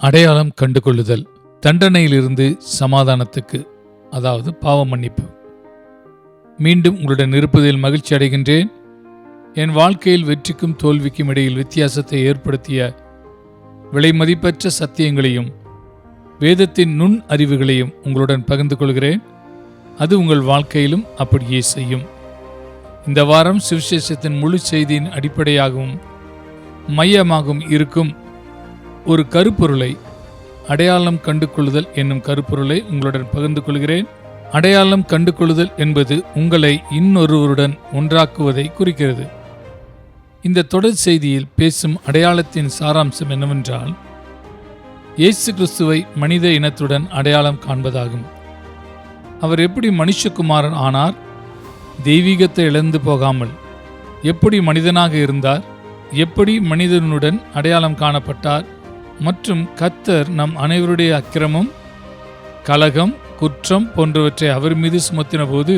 அடையாளம் கண்டுகொள்ளுதல் தண்டனையிலிருந்து சமாதானத்துக்கு அதாவது பாவ மன்னிப்பு. மீண்டும் உங்களுடன் இருப்பதில் மகிழ்ச்சி அடைகின்றேன். என் வாழ்க்கையில் வெற்றிக்கும் தோல்விக்கும் இடையில் வித்தியாசத்தை ஏற்படுத்திய விலைமதிப்பற்ற சத்தியங்களையும் வேதத்தின் நுண் அறிவுகளையும் உங்களுடன் பகிர்ந்து கொள்கிறேன். அது உங்கள் வாழ்க்கையிலும் அப்படியே செய்யும். இந்த வாரம் சுவிசேஷத்தின் முழு செய்தியின் அடிப்படையாகவும் மையமாகவும் இருக்கும். ஒரு கருப்பொருளை அடையாளம் கண்டு கொள்ளுதல் என்னும் கருப்பொருளை உங்களுடன் பகிர்ந்து கொள்கிறேன். அடையாளம் கண்டு கொள்ளுதல் என்பது உங்களை இன்னொருவருடன் ஒன்றாக்குவதை குறிக்கிறது. இந்த தொடர் செய்தியில் பேசும் அடையாளத்தின் சாராம்சம் என்னவென்றால் இயேசு கிறிஸ்துவை மனித இனத்துடன் அடையாளம் காண்பதாகும். அவர் எப்படி மனுஷகுமாரன் ஆனார்? தெய்வீகத்தை இழந்து போகாமல் எப்படி மனிதனாக இருந்தார்? எப்படி மனிதனுடன் அடையாளம் காணப்பட்டார்? மற்றும் கத்தர் நம் அனைவருடைய அக்கிரமம் கலகம் குற்றம் போன்றவற்றை அவர் மீது சுமத்தின போது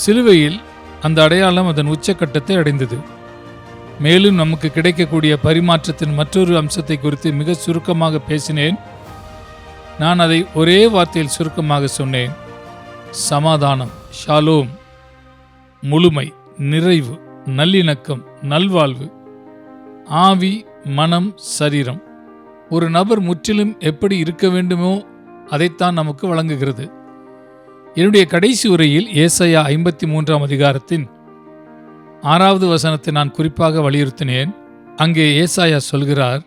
சிலுவையில் அந்த அடையாளம் அதன் உச்சக்கட்டத்தை அடைந்தது. மேலும் நமக்கு கிடைக்கக்கூடிய பரிமாற்றத்தின் மற்றொரு அம்சத்தை குறித்து மிக சுருக்கமாக பேசினேன். நான் அதை ஒரே வார்த்தையில் சுருக்கமாக சொன்னேன். சமாதானம் ஷாலோம் முழுமை நிறைவு நல்லிணக்கம் நல்வாழ்வு ஆவி மனம் சரீரம். ஒரு நபர் முற்றிலும் எப்படி இருக்க வேண்டுமோ அதைத்தான் நமக்கு வழங்குகிறது. என்னுடைய கடைசி உரையில் ஏசையா ஐம்பத்தி மூன்றாம் அதிகாரத்தின் ஆறாவது வசனத்தை நான் குறிப்பாக வலியுறுத்தினேன். அங்கே ஏசாயா சொல்கிறார்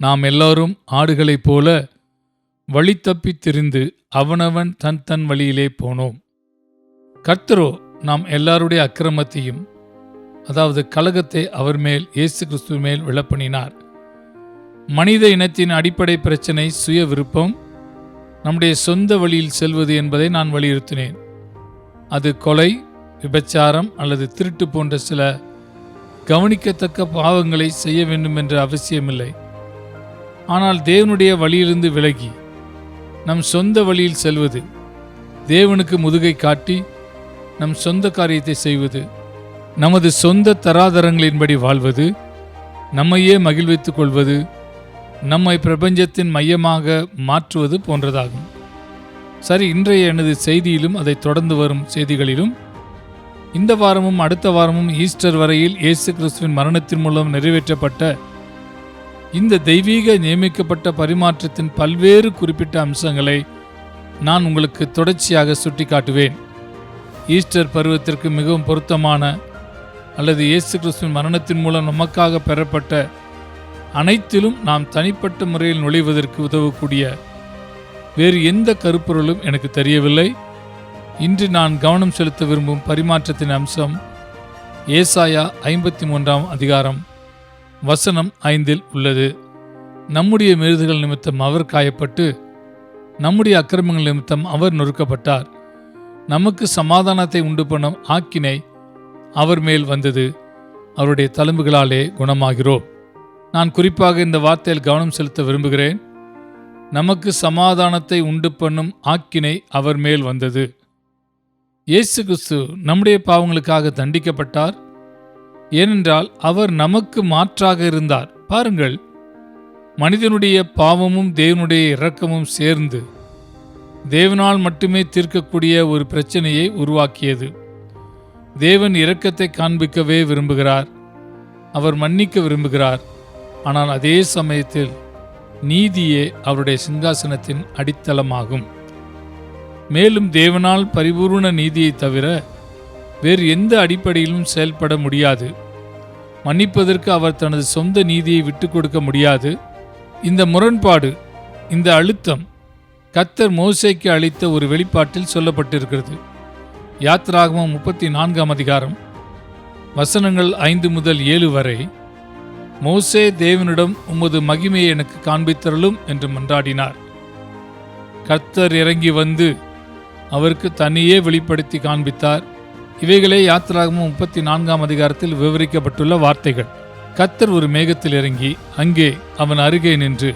நாம் எல்லோரும் ஆடுகளைப் போல வழி தப்பி திரிந்து அவனவன் தன் தன் வழியிலே போனோம். கர்த்தரோ நாம் எல்லாருடைய அக்கிரமத்தையும் அதாவது கலகத்தை அவர் மேல் இயேசு கிறிஸ்துவ மேல் விளப்பணினார் மனித இனத்தின் அடிப்படை பிரச்சனை சுய விருப்பம். நம்முடைய சொந்த வழியில் செல்வது என்பதை நான் வலியுறுத்தினேன். அது கொலை விபச்சாரம் அல்லது திருட்டு போன்ற சில கவனிக்கத்தக்க பாவங்களை செய்ய வேண்டும் என்ற அவசியமில்லை. ஆனால் தேவனுடைய வழியிலிருந்து விலகி நம் சொந்த வழியில் செல்வது தேவனுக்கு முதுகை காட்டி நம் சொந்த காரியத்தை செய்வது நமது சொந்த தராதரங்களின்படி வாழ்வது நம்மையே மகிழ்வித்துக் கொள்வது நம்மை பிரபஞ்சத்தின் மையமாக மாற்றுவது போன்றதாகும். சரி இன்றைய எனது செய்தியிலும் அதை தொடர்ந்து வரும் செய்திகளிலும் இந்த வாரமும் அடுத்த வாரமும் ஈஸ்டர் வரையில் இயேசு கிறிஸ்துவின் மரணத்தின் மூலம் நிறைவேற்றப்பட்ட இந்த தெய்வீக நியமிக்கப்பட்ட பரிமாற்றத்தின் பல்வேறு குறிப்பிட்ட அம்சங்களை நான் உங்களுக்கு தொடர்ச்சியாக சுட்டிக்காட்டுவேன். ஈஸ்டர் பருவத்திற்கு மிகவும் பொருத்தமான அல்லது இயேசு கிறிஸ்துவின் மரணத்தின் மூலம் நமக்காக பெறப்பட்ட அனைத்திலும் நாம் தனிப்பட்ட முறையில் நுழைவதற்கு உதவக்கூடிய வேறு எந்த கருப்பொருளும் எனக்கு தெரியவில்லை. இன்று நான் கவனம் செலுத்த விரும்பும் பரிமாற்றத்தின் அம்சம் ஏசாயா ஐம்பத்தி மூன்றாம் அதிகாரம் வசனம் ஐந்தில் உள்ளது. நம்முடைய மிருதுகள் நிமித்தம் அவர் காயப்பட்டு நம்முடைய அக்கிரமங்கள் நிமித்தம் அவர் நொறுக்கப்பட்டார். நமக்கு சமாதானத்தை உண்டு பண்ணும் ஆக்கினை அவர் மேல் வந்தது. அவருடைய தழும்புகளாலே குணமாகிறோம். நான் குறிப்பாக இந்த வார்த்தையில் கவனம் செலுத்த விரும்புகிறேன். நமக்கு சமாதானத்தை உண்டு பண்ணும் ஆக்கினை அவர் மேல் வந்தது. இயேசு கிறிஸ்து நம்முடைய பாவங்களுக்காக தண்டிக்கப்பட்டார். ஏனென்றால் அவர் நமக்கு மாற்றாக இருந்தார். பாருங்கள் மனிதனுடைய பாவமும் தேவனுடைய இரக்கமும் சேர்ந்து தேவனால் மட்டுமே தீர்க்கக்கூடிய ஒரு பிரச்சனையை உருவாக்கியது. தேவன் இரக்கத்தை காண்பிக்கவே விரும்புகிறார். அவர் மன்னிக்க விரும்புகிறார். ஆனால் அதே சமயத்தில் நீதியே அவருடைய சிங்காசனத்தின் அடித்தளமாகும். மேலும் தேவனால் பரிபூர்ண நீதியை தவிர வேறு எந்த அடிப்படையிலும் செயல்பட முடியாது. மன்னிப்பதற்கு அவர் தனது சொந்த நீதியை விட்டு கொடுக்க முடியாது. இந்த முரண்பாடு இந்த அழுத்தம் கத்தர் மோசைக்கு அளித்த ஒரு வெளிப்பாட்டில் சொல்லப்பட்டிருக்கிறது. யாத்ராகமம் முப்பத்தி நான்காம் அதிகாரம் வசனங்கள் ஐந்து முதல் ஏழு வரை மோசே தேவனிடம் உமது மகிமையை எனக்கு காண்பித்தரலும் என்று மன்றாடினார். கர்த்தர் இறங்கி வந்து அவருக்கு தன்னையே வெளிப்படுத்தி காண்பித்தார். இவைகளே யாத்திராகமும் முப்பத்தி நான்காம் அதிகாரத்தில் விவரிக்கப்பட்டுள்ள வார்த்தைகள். கத்தர் ஒரு மேகத்தில் இறங்கி அங்கே அவன் அருகே நின்று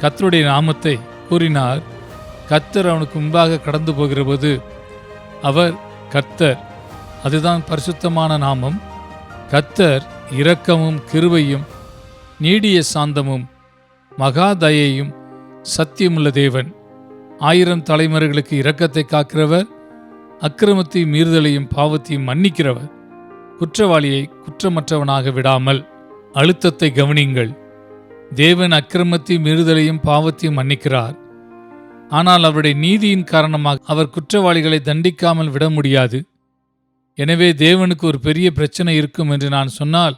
கத்தருடைய நாமத்தை கூறினார். கத்தர் அவனுக்கு முன்பாக கடந்து போகிறபோது அவர் கர்த்தர் அதுதான் பரிசுத்தமான நாமம். கத்தர் இரக்கமும் கிருபையும் நீடிய சாந்தமும் மகாதயையும் சத்தியமுள்ள தேவன். ஆயிரம் தலைமுறைகளுக்கு இரக்கத்தை காக்கிறவர் அக்கிரமத்தையும் மீறுதலையும் பாவத்தையும் மன்னிக்கிறவர். குற்றவாளியை குற்றமற்றவனாக விடாமல் அழுத்தத்தை கவனியுங்கள். தேவன் அக்கிரமத்தையும் மீறுதலையும் பாவத்தையும் மன்னிக்கிறார். ஆனால் அவருடைய நீதியின் காரணமாக அவர் குற்றவாளிகளை தண்டிக்காமல் விட முடியாது. எனவே தேவனுக்கு ஒரு பெரிய பிரச்சனை இருக்கும் என்று நான் சொன்னால்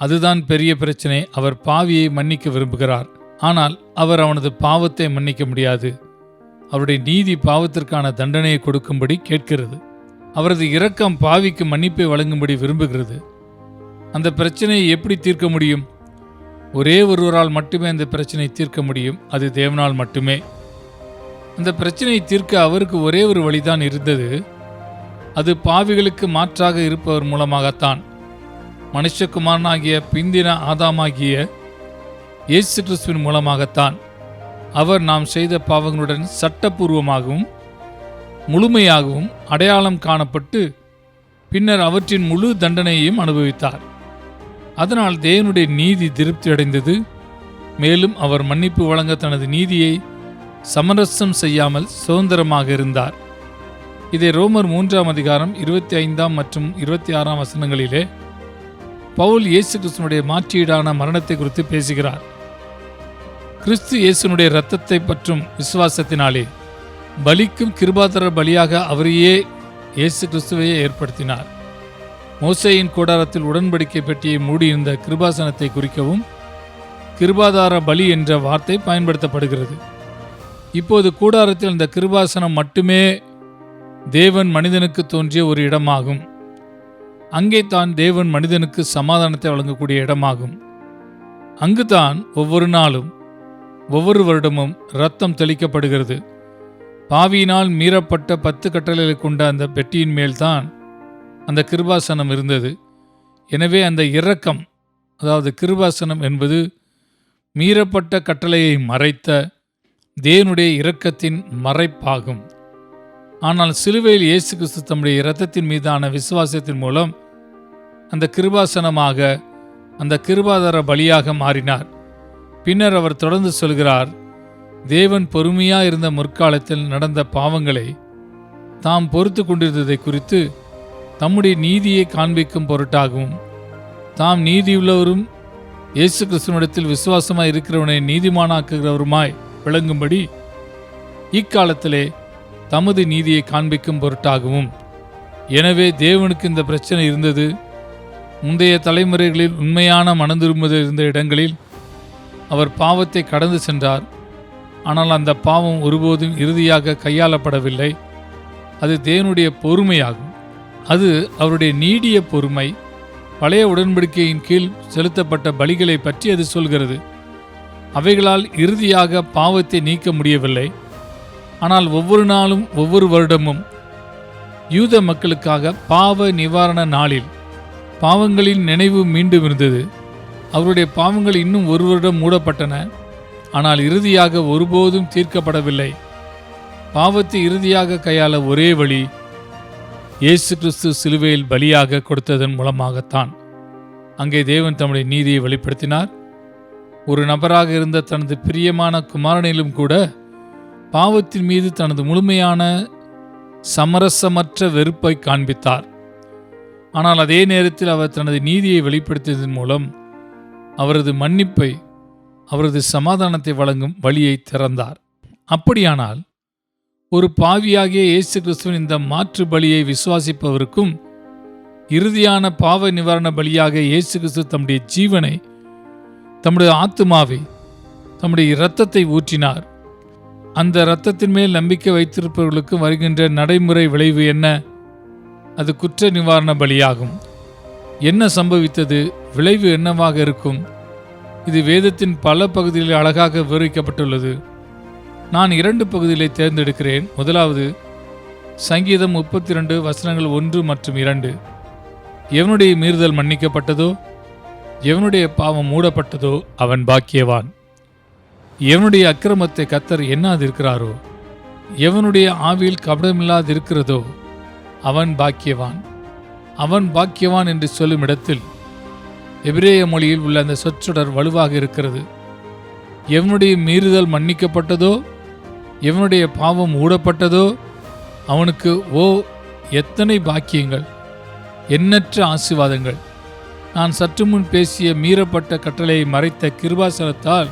அதுதான் பெரிய பிரச்சனை. அவர் பாவியை மன்னிக்க விரும்புகிறார். ஆனால் அவர் அவனது பாவத்தை மன்னிக்க முடியாது. அவருடைய நீதி பாவத்திற்கான தண்டனையை கொடுக்கும்படி கேட்கிறது. அவரது இரக்கம் பாவிக்கு மன்னிப்பை வழங்கும்படி விரும்புகிறது. அந்த பிரச்சனையை எப்படி தீர்க்க முடியும்? ஒரே ஒருவரால் மட்டுமே அந்த பிரச்சனை தீர்க்க முடியும். அது தேவனால் மட்டுமே. அந்த பிரச்சனையை தீர்க்க அவருக்கு ஒரே ஒரு வழிதான் இருந்தது. அது பாவிகளுக்கு மாற்றாக இருப்பவர் மூலமாகத்தான். மனுஷகுமாரனாகிய பிந்தின ஆதாமாகிய இயேசு கிறிஸ்துவின் மூலமாகத்தான். அவர் நாம் செய்த பாவங்களுடன் சட்டப்பூர்வமாகவும் முழுமையாகவும் அடையாளம் காணப்பட்டு பின்னர் அவற்றின் முழு தண்டனையையும் அனுபவித்தார். அதனால் தேவனுடைய நீதி திருப்தி அடைந்தது மேலும் அவர் மன்னிப்பு வழங்க தனது நீதியை சமரசம் செய்யாமல் சுதந்திரமாக இருந்தார். இதை ரோமர் மூன்றாம் அதிகாரம் இருபத்தி ஐந்தாம் மற்றும் இருபத்தி ஆறாம் வசனங்களிலே பவுல் இயேசு கிறிஸ்துனுடைய மாற்றீடான மரணத்தை குறித்து பேசுகிறார். கிறிஸ்து இயேசுனுடைய இரத்தத்தை பற்றும் விசுவாசத்தினாலே பலிக்கும் கிருபாதர பலியாக அவரையே இயேசு கிறிஸ்துவையே ஏற்படுத்தினார். மோசேயின் கூடாரத்தில் உடன்படிக்கை பெட்டியை மூடியிருந்த கிருபாசனத்தை குறிக்கவும் கிருபாதார பலி என்ற வார்த்தை பயன்படுத்தப்படுகிறது. இப்போது கூடாரத்தில் அந்த கிருபாசனம் மட்டுமே தேவன் மனிதனுக்கு தோன்றிய ஒரு இடமாகும். அங்கே தான் தேவன் மனிதனுக்கு சமாதானத்தை வழங்கக்கூடிய இடமாகும். அங்கு தான் ஒவ்வொரு நாளும் ஒவ்வொரு வருடமும் ரத்தம் தெளிக்கப்படுகிறது. பாவியினால் மீறப்பட்ட பத்து கட்டளைகளை கொண்ட அந்த பெட்டியின் மேல்தான் அந்த கிருபாசனம் இருந்தது. எனவே அந்த இரக்கம் அதாவது கிருபாசனம் என்பது மீறப்பட்ட கட்டளையை மறைத்த தேவனுடைய இரக்கத்தின் மறைப்பாகும். ஆனால் சிலுவையில் இயேசு கிறிஸ்து தம்முடைய இரத்தத்தின் மீதான விசுவாசத்தின் மூலம் அந்த கிருபாசனமாக அந்த கிருபாதார பலியாக மாறினார். பின்னர் அவர் தொடர்ந்து சொல்கிறார் தேவன் பொறுமையா இருந்த முற்காலத்தில் நடந்த பாவங்களை தாம் பொறுத்து கொண்டிருந்ததை குறித்து தம்முடைய நீதியை காண்பிக்கும் பொருட்டாகவும் தாம் நீதியுள்ளவரும் இயேசு கிறிஸ்துவனிடத்தில் விசுவாசமாய் இருக்கிறவனை நீதிமானாக்குகிறவருமாய் விளங்கும்படி இக்காலத்திலே தமது நீதியை காண்பிக்கும் பொருட்டாகவும். எனவே தேவனுக்கு இந்த பிரச்சனை இருந்தது. முந்தைய தலைமுறைகளில் உண்மையான மனந்திரும்புதல் இருந்த இடங்களில் அவர் பாவத்தை கடந்து சென்றார். ஆனால் அந்த பாவம் ஒருபோதும் இறுதியாக கையாளப்படவில்லை. அது தேவனுடைய பொறுமையாகும். அது அவருடைய நீடிய பொறுமை பழைய உடன்படிக்கையின் கீழ் செலுத்தப்பட்ட பலிகளை பற்றி அது சொல்கிறது. அவைகளால் இறுதியாக பாவத்தை நீக்க முடியவில்லை. ஆனால் ஒவ்வொரு நாளும் ஒவ்வொரு வருடமும் யூத மக்களுக்காக பாவ நிவாரண நாளில் பாவங்களின் நினைவு மீண்டும் இருந்தது. அவருடைய பாவங்கள் இன்னும் ஒரு வருடம் மூடப்பட்டன. ஆனால் இறுதியாக ஒருபோதும் தீர்க்கப்படவில்லை. பாவத்தை இறுதியாக கையாள ஒரே வழி இயேசு கிறிஸ்து சிலுவையில் பலியாக கொடுத்ததன் மூலமாகத்தான். அங்கே தேவன் தம்முடைய நீதியை வெளிப்படுத்தினார். ஒரு நபராக இருந்த தனது பிரியமான குமாரனிலும் கூட பாவத்தின் மீது தனது முழுமையான சமரசமற்ற வெறுப்பை காண்பித்தார். ஆனால் அதே நேரத்தில் அவர் தனது நீதியை வெளிப்படுத்தியதன் மூலம் அவரது மன்னிப்பை அவரது சமாதானத்தை வழங்கும் வழியை திறந்தார். அப்படியானால் ஒரு பாவியாகிய இயேசு கிறிஸ்துவின் இந்த மாற்று பலியை விசுவாசிப்பவருக்கும் இறுதியான பாவ நிவாரண பலியாக இயேசு கிறிஸ்து தம்முடைய ஜீவனை தம்முடைய ஆத்துமாவை தம்முடைய இரத்தத்தை ஊற்றினார். அந்த இரத்தத்தின் மேல் நம்பிக்கை வைத்திருப்பவர்களுக்கு வருகின்ற நடைமுறை விளைவு என்ன? அது குற்ற நிவாரண பலியாகும். என்ன சம்பவித்தது? விளைவு என்னவாக இருக்கும்? இது வேதத்தின் பல பகுதிகளில் அழகாக விவரிக்கப்பட்டுள்ளது. நான் இரண்டு பகுதிகளை தேர்ந்தெடுக்கிறேன். முதலாவது சங்கீதம் முப்பத்தி ரெண்டு வசனங்கள் ஒன்று மற்றும் இரண்டு. எவனுடைய மீறுதல் மன்னிக்கப்பட்டதோ எவனுடைய பாவம் மூடப்பட்டதோ அவன் பாக்கியவான். எவனுடைய அக்கிரமத்தை கத்தர் எண்ணாதிருக்கிறாரோ எவனுடைய ஆவியில் கபடமில்லாதிருக்கிறதோ அவன் பாக்கியவான். அவன் பாக்கியவான் என்று சொல்லும் இடத்தில் எபிரேய மொழியில் உள்ள அந்த சொற்றொடர் வலுவாக இருக்கிறது. எவனுடைய மீறுதல் மன்னிக்கப்பட்டதோ எவனுடைய பாவம் ஊடப்பட்டதோ அவனுக்கு ஓ எத்தனை பாக்கியங்கள் எண்ணற்ற ஆசீர்வாதங்கள். நான் சற்று முன் பேசிய மீறப்பட்ட கட்டளையை மறைத்த கிருபாசனத்தால்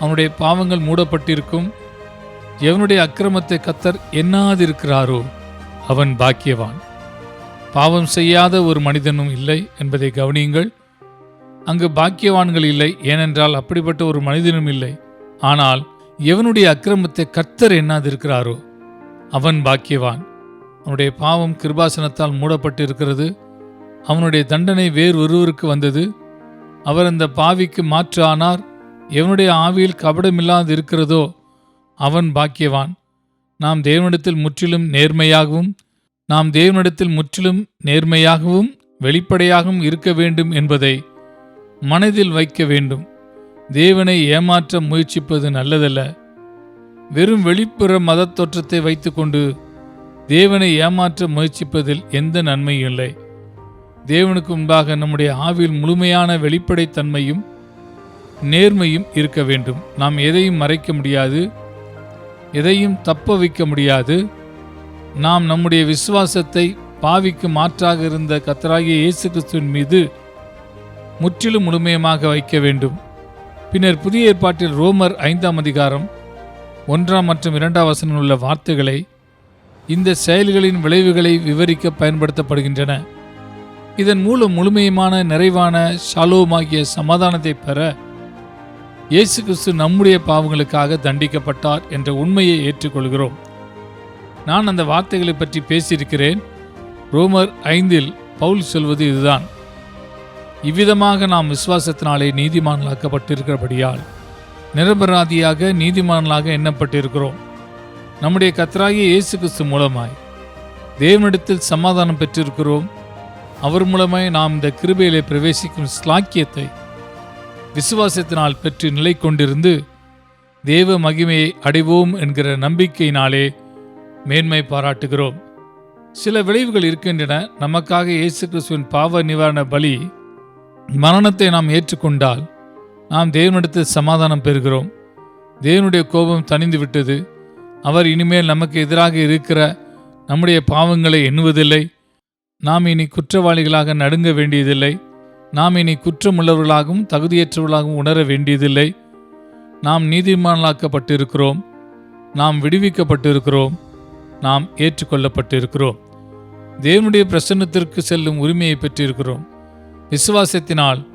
அவனுடைய பாவங்கள் மூடப்பட்டிருக்கும். எவனுடைய அக்கிரமத்தை கத்தர் எண்ணாதிருக்கிறாரோ அவன் பாக்கியவான். பாவம் செய்யாத ஒரு மனிதனும் இல்லை என்பதை கவனியுங்கள். அங்கு பாக்கியவான்கள் இல்லை ஏனென்றால் அப்படிப்பட்ட ஒரு மனிதனும் இல்லை. ஆனால் எவனுடைய அக்கிரமத்தை கர்த்தர் எண்ணாதிருக்கிறாரோ அவன் பாக்கியவான். அவனுடைய பாவம் கிருபாசனத்தால் மூடப்பட்டிருக்கிறது. அவனுடைய தண்டனை வேறு ஒருவருக்கு வந்தது. அவர் அந்த பாவிக்கு மாற்று ஆனார். எவனுடைய ஆவியில் கபடமில்லாது இருக்கிறதோ அவன் பாக்கியவான். நாம் தேவனிடத்தில் முற்றிலும் நேர்மையாகவும் நாம் தேவனிடத்தில் முற்றிலும் நேர்மையாகவும் வெளிப்படையாகவும் இருக்க வேண்டும் என்பதை மனதில் வைக்க வேண்டும். தேவனை ஏமாற்ற முயற்சிப்பது நல்லதல்ல. வெறும் வெளிப்புற மதத் தோற்றத்தை வைத்துக்கொண்டு தேவனை ஏமாற்ற முயற்சிப்பதில் எந்த நன்மையும் இல்லை. தேவனுக்கு முன்பாக நம்முடைய ஆவில் முழுமையான வெளிப்படைத்தன்மையும் நேர்மையும் இருக்க வேண்டும். நாம் எதையும் மறைக்க முடியாது. எதையும் தப்ப வைக்க முடியாது. நாம் நம்முடைய விசுவாசத்தை பாவிக்கு மாற்றாக இருந்த கத்தராகிய இயேசு கிறிஸ்துவின் மீது முற்றிலும் முழுமையமாக வைக்க வேண்டும். பின்னர் புதிய ஏற்பாட்டில் ரோமர் ஐந்தாம் அதிகாரம் ஒன்றாம் மற்றும் இரண்டாம் வசனம் உள்ள வார்த்தைகளை இந்த செயல்களின் விளைவுகளை விவரிக்க பயன்படுத்தப்படுகின்றன. இதன் மூலம் முழுமையமான நிறைவான ஷாலோமாகிய சமாதானத்தை பெற இயேசு கிறிஸ்து நம்முடைய பாவங்களுக்காக தண்டிக்கப்பட்டார் என்ற உண்மையை ஏற்றுக்கொள்கிறோம். நான் அந்த வார்த்தைகளை பற்றி பேசியிருக்கிறேன். ரோமர் ஐந்தில் பவுல் சொல்வது இதுதான். இவ்விதமாக நாம் விசுவாசத்தினாலே நீதிமான்களாக்கப்பட்டிருக்கிறபடியால் நிரபராதியாக நீதிமான்களாக எண்ணப்பட்டிருக்கிறோம். நம்முடைய கத்தராகிய இயேசு கிறிஸ்து மூலமாய் தேவனிடத்தில் சமாதானம் பெற்றிருக்கிறோம். அவர் மூலமாய் நாம் இந்த கிருபையிலே பிரவேசிக்கும் ஸ்லாக்கியத்தை விசுவாசத்தினால் பெற்று நிலை கொண்டிருந்து தேவ மகிமையை அடைவோம் என்கிற நம்பிக்கையினாலே மேன்மை பாராட்டுகிறோம். சில விளைவுகள் இருக்கின்றன. நமக்காக இயேசு கிறிஸ்துவின் பாவ நிவாரண பலி மரணத்தை நாம் ஏற்றுக்கொண்டால் நாம் தேவனிடத்தில் சமாதானம் பெறுகிறோம். தேவனுடைய கோபம் தணிந்து விட்டது. அவர் இனிமேல் நமக்கு எதிராக இருக்கிற நம்முடைய பாவங்களை எண்ணுவதில்லை. நாம் இனி குற்றவாளிகளாக நடுங்க வேண்டியதில்லை. நாம் இனி குற்றமுள்ளவர்களாகவும் தகுதியற்றவர்களாகவும் உணர வேண்டியதில்லை. நாம் நீதிமான்களாக்கப்பட்டிருக்கிறோம். நாம் விடுவிக்கப்பட்டிருக்கிறோம். நாம் ஏற்றுக்கொள்ளப்பட்டிருக்கிறோம். தேவனுடைய பிரசன்னத்திற்கு செல்லும் உரிமையை பெற்றிருக்கிறோம். விசுவாசத்தினால்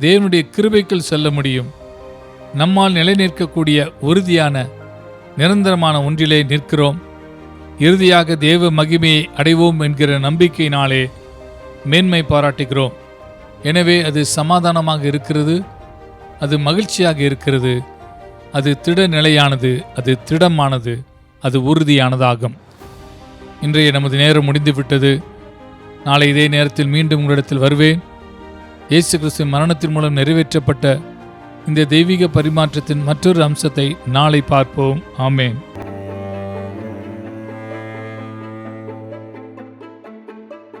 தேவனுடைய கிருபைக்குள் செல்ல முடியும். நம்மால் நிலை நிற்கக்கூடிய உறுதியான நிரந்தரமான ஒன்றிலே நிற்கிறோம். இறுதியாக தேவ மகிமையை அடைவோம் என்கிற நம்பிக்கையினாலே மேன்மை பாராட்டுகிறோம். எனவே அது சமாதானமாக இருக்கிறது அது மகிழ்ச்சியாக இருக்கிறது. அது திட நிலையானது அது திடமானது அது உறுதியானதாகும். இன்றைய நமது நேரம் முடிந்துவிட்டது. நாளை இதே நேரத்தில் மீண்டும் உங்களிடத்தில் வருவேன். இயேசு கிறிஸ்து மரணத்தின் மூலம் நிறைவேற்றப்பட்ட இந்த தெய்வீக பரிமாற்றத்தின் மற்றொரு அம்சத்தை நாளை பார்ப்போம். ஆமேன்.